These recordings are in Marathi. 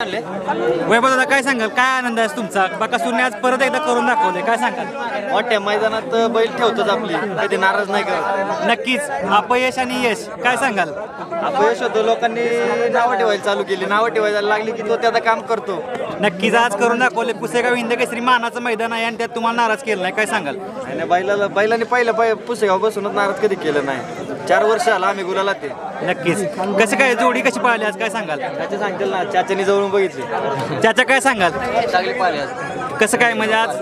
वैभव दादा काय सांगाल? काय आनंद आहे तुमचा? बकासूरने आज परत एकदा करून दाखवले काय सांगाल? मोठ्या मैदानात बैल ठेवतोच आपली. कधी नाराज नाही करत. नक्कीच. अपयश आणि यश काय सांगाल? अपयश होतं लोकांनी नावं ठेवायला चालू केली. नावं ठेवायला लागली की तो त्याचं काम करतो. नक्कीच आज करून दाखवले पुसेगाव हिंद केसरी मानाचं मैदान आहे आणि त्यात तुम्हाला नाराज केलं नाही. काय सांगाल? आणि बैलाला बैलाने पहिलं पाय पुसेगाव बसूनच नाराज कधी केलं नाही. चार वर्ष आला आम्ही गुलाला ते नक्कीच. कसं काय? जोडी कशी पाहिली आज? काय सांगाल? त्याचे सांगतील ना चाच्यानी जवळून बघितले. त्याच्या काय सांगाल? चांगली पाहिली आज. कसं काय म्हणजे आज?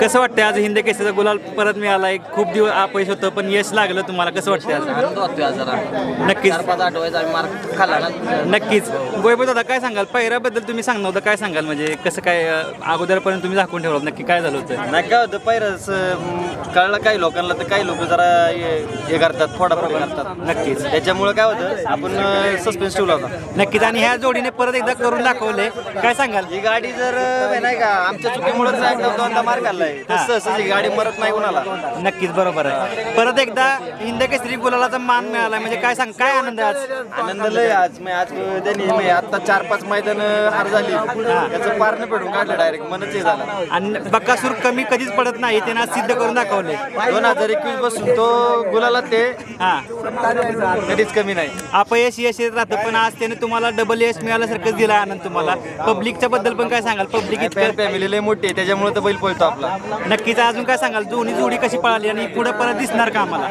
कसं वाटतंय आज हिंद केसरीचा गुलाल परत मिळाला? एक खूप दिवस अपयश होतं पण यश लागलं तुम्हाला. कसं वाटतंय आज? आनंद वाटतोय आज जरा. नक्कीच. चार पाच आठवड्याचा आम्ही मार्क खाल्ला ना. नक्कीच. वैभव दादा काय सांगाल? पहिऱ्याबद्दल तुम्ही सांगणार होतं काय सांगाल? म्हणजे कसं काय अं, अगोदरपर्यंत तुम्ही झाकून ठेवलं नक्की काय झालं होतं? नाही काय होतं पायरस कळलं काही लोकांना तर काही लोक जरा हे हे करतात फोडाफोडी करतात. नक्कीच. त्याच्यामुळे काय होतं आपण सस्पेन्स ठेवला होता. नक्कीच. आणि ह्या जोडीने परत एकदा करून दाखवले काय सांगाल? ही गाडी जर अं, नाही का आमच्या चुकीमुळेच एकदा दोनदा मार खाल्लाय. तसं ही गाडी मरत नाही कुणाला. नक्कीच बरोबर आहे. परत एकदा हिंद केसरी गुलालाचा मान मिळाला. म्हणजे काय सांग काय आनंद आहे आज? आनंद लय आज. मी आज त्यांनी मी आता चार पाच मैदान हार झाली. त्याचं पारनं पेटून काढलं डायरेक्ट मनच हे झालं. आणि बक्कासूर कमी कधीच पडत नाही. त्याने आज सिद्ध करून दाखवले. दोन हजार एकवीसपासून तो गुलाला ते हा. कधीच कमी नाही. अपयश यश येत राहतं पण आज त्याने तुम्हाला डबल यश मिळाल्यासारखंच दिला आनंद तुम्हाला. पब्लिकच्या बद्दल पण काय सांगाल? पब्लिक इतकं फॅमिली लय मोठी आहे. त्याच्यामुळे तर बैल पळतो. आपला. नक्कीच अजून काय सांगाल? दोन्ही जोडी कशी पळाली आणि पुढे परत दिसणार का आम्हाला?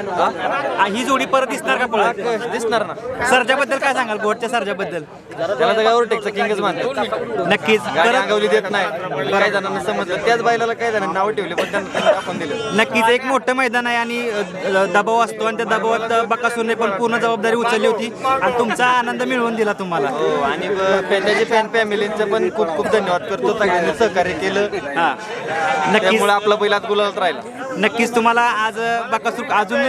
हा, ही जोडी परत दिसणार का पळत दिसणार ना. सरजाबद्दल काय सांगाल? घोटच्या सरजाबद्दल. त्याला तर ओव्हरटेकचा किंगच मानतात. नक्कीच. गाडी परत अंगवली देत नाही. काही जणांना समजलं. त्याच बैलाला काही जणांनी नाव ठेवले पण त्यांना त्यांनी टाकून दिलं. नक्कीच एक मोठं मैदान आहे आणि अ, दबाव असतो आणि त्या दबावात बकासूरने पण पूर्ण जबाबदारी उचलली होती आणि तुमचा आनंद मिळवून दिला तुम्हाला. हो आणि ब- फॅ- त्याचे फॅन फॅमिलींचं पण खूप खूप धन्यवाद करतो. सगळ्यांनी सहकार्य केलं. हा. त्यामुळे आपला आज गुलालात राहिला. नक्कीच तुम्हाला आज बकासूर अजून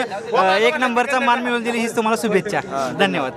एक नंबरचा मान मिळवून दिली हीच तुम्हाला शुभेच्छा. धन्यवाद.